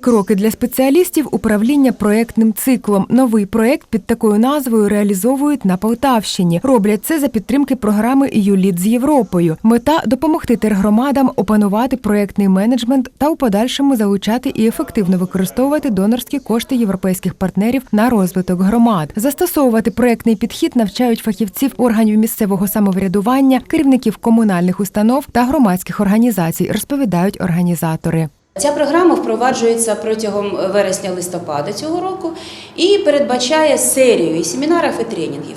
Кроки для спеціалістів управління проектним циклом. Новий проект під такою назвою реалізовують на Полтавщині. Роблять це за підтримки програми «ЮЛІД з Європою. Мета допомогти тергромадам опанувати проектний менеджмент та у подальшому залучати і ефективно використовувати донорські кошти європейських партнерів на розвиток громад. Застосовувати проектний підхід навчають фахівців органів місцевого самоврядування, керівників комунальних установ та громадських організацій, розповідають організатори. Ця програма впроваджується протягом вересня-листопада цього року і передбачає серію і семінарів і тренінгів.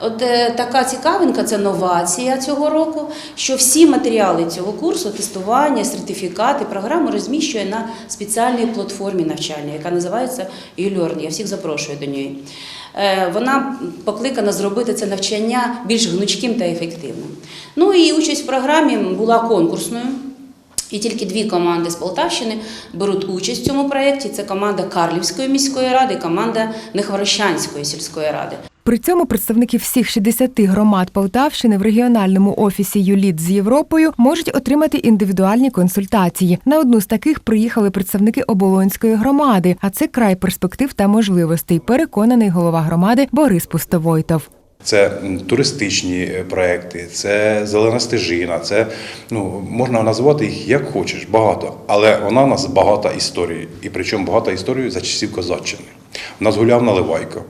От е, така цікавинка це новація цього року, що всі матеріали цього курсу, тестування, сертифікати, програму розміщує на спеціальній платформі навчання, яка називається e-learning. Я всіх запрошую до неї. Е, Вона покликана зробити це навчання більш гнучким та ефективним. Ну і участь в програмі була конкурсною. І тільки дві команди з Полтавщини беруть участь в цьому проєкті. Це команда Карлівської міської ради команда Нехворощанської сільської ради. При цьому представники всіх 60 громад Полтавщини в регіональному офісі ЮЛІД з Європою можуть отримати індивідуальні консультації. На одну з таких приїхали представники Оболонської громади, а це край перспектив та можливостей. Переконаний голова громади Борис Пустовойтов. Це туристичні е, проекти, це зелена стежина, це ну можна назвати їх як хочеш, багато. Але вона в нас багата історії. І причому багата історії за часів Козаччини. У нас гуляв Наливайко,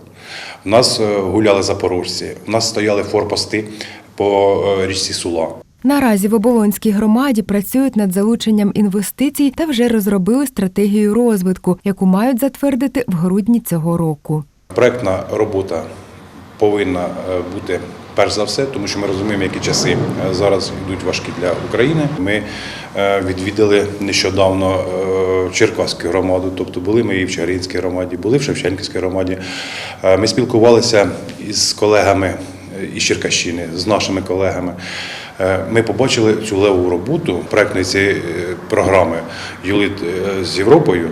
у нас е, гуляли запорожці, у нас стояли форпости по е, річці Сула. Наразі в Оболонській громаді працюють над залученням інвестицій та вже розробили стратегію розвитку, яку мають затвердити в грудні цього року. Проектна робота повинна е, бути перш за все, тому що ми розуміємо, які часи е, зараз йдуть важкі для України. Ми е, відвідали нещодавно Черкаську громаду, тобто були ми і в Чаринській громаді, були в Шевченківській громаді. Ми спілкувалися із колегами із Черкащини, з нашими колегами. Ми побачили цю левову роботу проектної цієї програми «Юлит е, з Європою.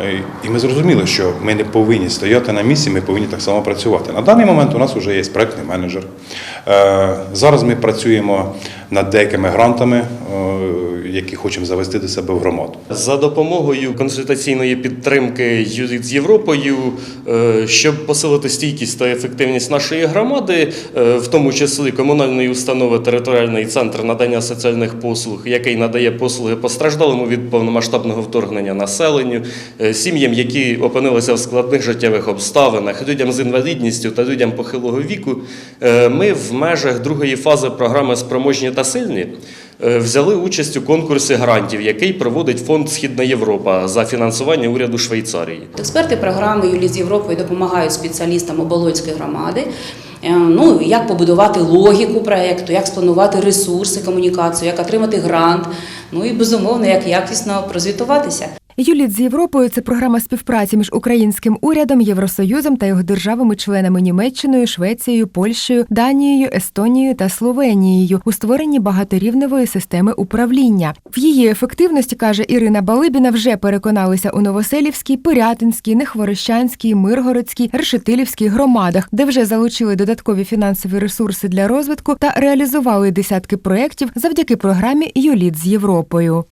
Е, І ми зрозуміли, що ми не повинні стояти на місці, ми повинні так само працювати. На даний момент у нас вже є проектний менеджер. Е, Зараз ми працюємо над деякими грантами, е, які хочемо завести до себе в громаду. За допомогою консультаційної підтримки «Юзик з Європою, е, щоб посилити стійкість та ефективність нашої громади, е, в тому числі комунальної установи територіальний центр надання соціальних послуг, який надає послуги постраждалому від повномасштабного вторгнення населенню, сім'ям, які опинилися в складних життєвих обставинах, людям з інвалідністю та людям похилого віку, ми в межах другої фази програми Спроможні та сильні. е, Взяли участь у конкурсі грантів, який проводить фонд Східна Європа за фінансування уряду Швейцарії. Експерти програми Юлі з Європою допомагають спеціалістам Оболонської громади. е, Ну, як побудувати логіку проєкту, як спланувати ресурси, комунікацію, як отримати грант, ну і безумовно, як якісно прозвітуватися. Юліт з Європою це програма співпраці між українським урядом, Євросоюзом та його державами-членами Німеччиною, Швецією, Польщею, Данією, Естонією та Словенією у створенні багаторівневої системи управління. В її ефективності каже Ірина Балибіна. Вже переконалися у Новоселівській, Пирятинській, Нехворощанській, Миргородській, Решетилівській громадах, де вже залучили додаткові фінансові ресурси для розвитку та реалізували десятки проєктів завдяки програмі Юліт з Європою.